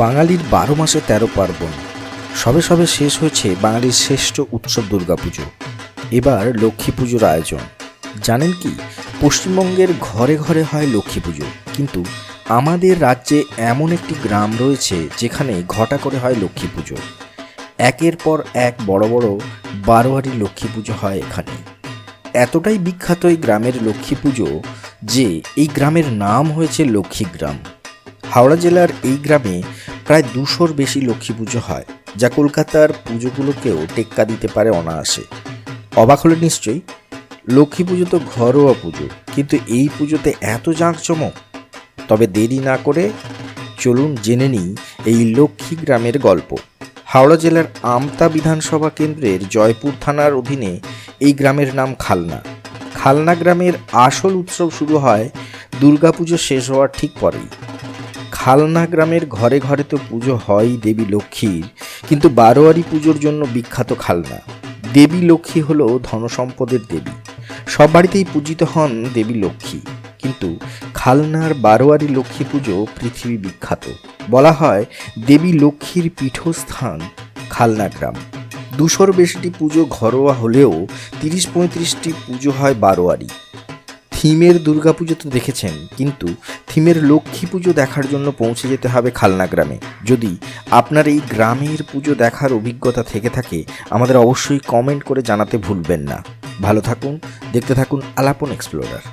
বাঙালির বারো মাসে তেরো পার্বণ। সবে সবে শেষ হয়েছে বাঙালির শ্রেষ্ঠ উৎসব দুর্গাপুজো। এবার লক্ষ্মী পুজোর আয়োজন। জানেন কি, পশ্চিমবঙ্গের ঘরে ঘরে হয় লক্ষ্মী পুজো। কিন্তু আমাদের রাজ্যে এমন একটি গ্রাম রয়েছে যেখানে ঘটা করে হয় লক্ষ্মী পুজো। একের পর এক বড় বড় বারোয়ারি লক্ষ্মী পুজো হয় এখানে। এতটাই বিখ্যাত এই গ্রামের লক্ষ্মী পুজো যে এই গ্রামের নাম হয়েছে লক্ষ্মী গ্রাম। হাওড়া জেলার এই গ্রামে প্রায় দুশোর বেশি লক্ষ্মী পুজো হয়, যা কলকাতার পুজোগুলোকেও টেক্কা দিতে পারে অনায়াসে। অবাক হলে নিশ্চয়ই, লক্ষ্মী পুজো তো ঘরোয়া পুজো, কিন্তু এই পুজোতে এত জাঁকজমক? তবে দেরি না করে চলুন জেনে নিই এই লক্ষ্মী গ্রামের গল্প। হাওড়া জেলার আমতা বিধানসভা কেন্দ্রের জয়পুর থানার অধীনে এই গ্রামের নাম খালনা। খালনা গ্রামের আসল উৎসব শুরু হয় দুর্গাপুজো শেষ হওয়ার ঠিক পরেই। খালনা গ্রামের ঘরে ঘরে তো পুজো হয়ই দেবী লক্ষ্মীর, কিন্তু বারোয়ারি পুজোর জন্য বিখ্যাত খালনা। দেবী লক্ষ্মী হলো ধনসম্পদের দেবী। সব বাড়িতেই পূজিত হন দেবী লক্ষ্মী। কিন্তু খালনার বারোয়ারি লক্ষ্মী পুজো পৃথিবী বিখ্যাত। বলা হয় দেবী লক্ষ্মীর পীঠস্থান খালনা গ্রাম। দুশোর বেশিটি পুজো ঘরোয়া হলেও তিরিশ পঁয়ত্রিশটি পুজো হয় বারোয়ারি। থিমের দুর্গাপুজো তো দেখেছেন, কিন্তু থিমের লক্ষ্মী পুজো দেখার জন্য পৌঁছে যেতে হবে খালনা গ্রামে। যদি আপনার এই গ্রামের পুজো দেখার অভিজ্ঞতা থেকে থাকে, আমাদের অবশ্যই কমেন্ট করে জানাতে ভুলবেন না। ভালো থাকুন, দেখতে থাকুন আলাপন এক্সপ্লোরার।